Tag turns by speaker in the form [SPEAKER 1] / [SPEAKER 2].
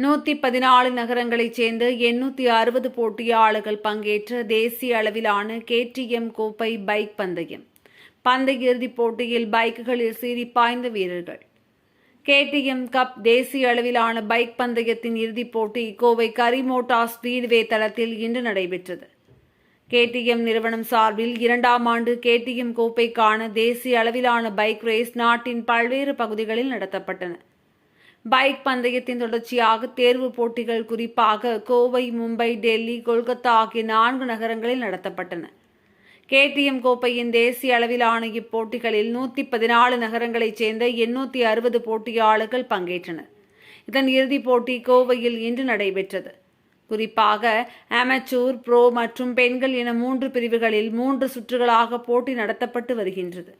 [SPEAKER 1] நூற்றி பதினாலு நகரங்களைச் சேர்ந்த எண்ணூற்றி அறுபது போட்டியாளர்கள் பங்கேற்ற தேசிய அளவிலான கேடிஎம் கோப்பை பைக் பந்தயம். பந்தய இறுதிப் போட்டியில் பைக்குகளில் சீறி பாய்ந்த வீரர்கள். கேடிஎம் கப் தேசிய அளவிலான பைக் பந்தயத்தின் இறுதிப் போட்டி கோவை கரிமோட்டா ஸ்பீட்வே தளத்தில் இன்று நடைபெற்றது. கேடிஎம் நிறுவனம் சார்பில் இரண்டாம் ஆண்டு கேடிஎம் கோப்பைக்கான தேசிய அளவிலான பைக் ரேஸ் நாட்டின் பல்வேறு பகுதிகளில் நடத்தப்பட்டன. பைக் பந்தயத்தின் தொடர்ச்சியாக தேர்வு போட்டிகள் குறிப்பாக கோவை மும்பை டெல்லி கொல்கத்தா ஆகிய நான்கு நகரங்களில் நடத்தப்பட்டன. கேடிஎம் கோப்பையின் தேசிய அளவிலான இப்போட்டிகளில் நூற்றி பதினாலு நகரங்களைச் சேர்ந்த எண்ணூற்றி அறுபது போட்டியாளர்கள் பங்கேற்றனர். இதன் இறுதிப் போட்டி கோவையில் இன்று நடைபெற்றது. குறிப்பாக அமெச்சூர் ப்ரோ மற்றும் பெண்கள் என மூன்று பிரிவுகளில் மூன்று சுற்றுகளாக போட்டி நடத்தப்பட்டு வருகின்றது.